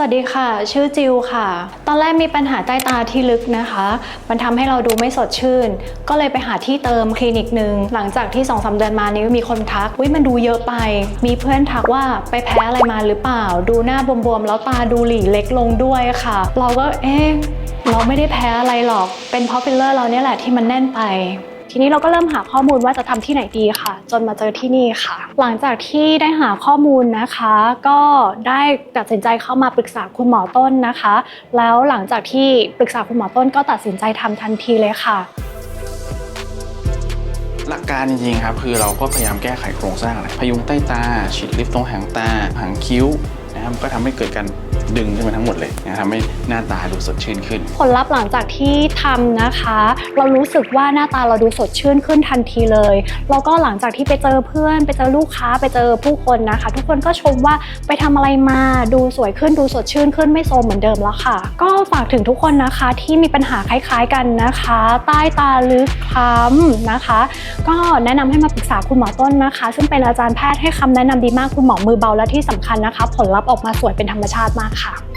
วัสดีค่ะ ชื่อจิวค่ะ ตอนแรกมีปัญหาใต้ตาที่ลึกนะคะ มันทำให้เราดูไม่สดชื่น ก็เลยไปหาที่เติมคลินิกหนึ่ง หลังจากที่2อสเดือนมานี้มีคนทักวิมันดูเยอะไป มีเพื่อนทักว่าไปแพ้อะไรมาหรือเปล่า ดูหน้าบวมๆ แล้วตาดูหลีเล็กลงด้วยค่ะ เราก็เอ๊ะเราไม่ได้แพ้อะไรหรอก เป็นเพราะฟิลเลอร์เราเนี่ยแหละที่มันแน่นไป ทีนี้เราก็เริ่มหาข้อมูลว่าจะทำที่ไหนดีค่ะ จนมาเจอที่นี่ค่ะ หลังจากที่ได้หาข้อมูลนะคะ ก็ได้ตัดสินใจเข้ามาปรึกษาคุณหมอต้นนะคะ แล้วหลังจากที่ปรึกษาคุณหมอต้นก็ตัดสินใจทำทันทีเลยค่ะหลักการจริงๆครับคือเราก็พยายามแก้ไขโครงสร้างแหละพยุงใต้ตาฉีดลิฟต์ตรงหางตาหางคิ้วนะครับก็ทำให้เกิดการ ดึงขึ้นมาทั้งหมดเลยนะทำให้หน้าตาดูสดชื่นขึ้น ผลลัพธ์หลังจากที่ทำนะคะ เรารู้สึกว่าหน้าตาเราดูสดชื่นขึ้นทันทีเลยแล้วก็หลังจากที่ไปเจอเพื่อน ไปเจอลูกค้าไปเจอผู้คนนะคะ ทุกคนก็ชมว่าไปทำอะไรมาดูสวยขึ้นดูสดชื่นขึ้นไม่โซมเหมือนเดิมแล้วค่ะ ก็ฝากถึงทุกคนนะคะที่มีปัญหาคล้ายๆกันนะคะ ใต้ตาลึกคล้ำนะคะ ก็แนะนำให้มาปรึกษาคุณหมอต้นนะคะ ซึ่งเป็นอาจารย์แพทย์ให้คำแนะนำดีมากคุณหมอมือเบาและที่สำคัญนะคะ ผลลัพธ์ออกมาสวยเป็นธรรมชาติมากค่ะ Hạ